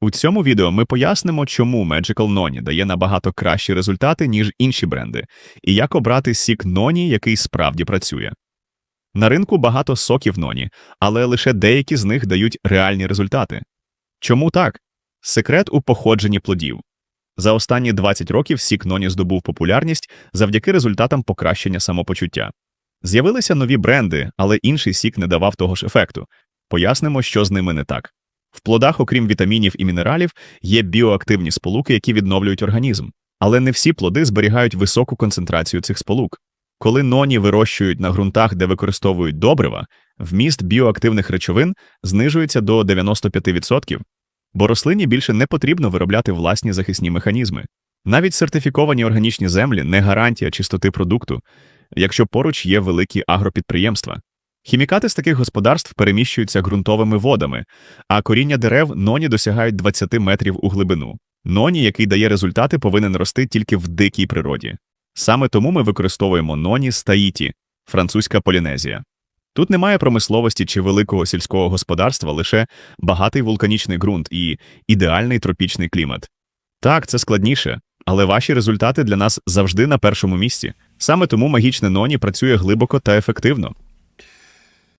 У цьому відео ми пояснимо, чому Magical Noni дає набагато кращі результати, ніж інші бренди, і як обрати сік Noni, який справді працює. На ринку багато соків Noni, але лише деякі з них дають реальні результати. Чому так? Секрет у походженні плодів. За останні 20 років сік Noni здобув популярність завдяки результатам покращення самопочуття. З'явилися нові бренди, але інший сік не давав того ж ефекту. Пояснимо, що з ними не так. В плодах, окрім вітамінів і мінералів, є біоактивні сполуки, які відновлюють організм. Але не всі плоди зберігають високу концентрацію цих сполук. Коли ноні вирощують на ґрунтах, де використовують добрива, вміст біоактивних речовин знижується до 95%, бо рослині більше не потрібно виробляти власні захисні механізми. Навіть сертифіковані органічні землі не гарантія чистоти продукту, якщо поруч є великі агропідприємства. Хімікати з таких господарств переміщуються ґрунтовими водами, а коріння дерев ноні досягають 20 метрів у глибину. Ноні, який дає результати, повинен рости тільки в дикій природі. Саме тому ми використовуємо ноні з Таїті, французька Полінезія. Тут немає промисловості чи великого сільського господарства, лише багатий вулканічний ґрунт і ідеальний тропічний клімат. Так, це складніше, але ваші результати для нас завжди на першому місці. Саме тому магічне ноні працює глибоко та ефективно.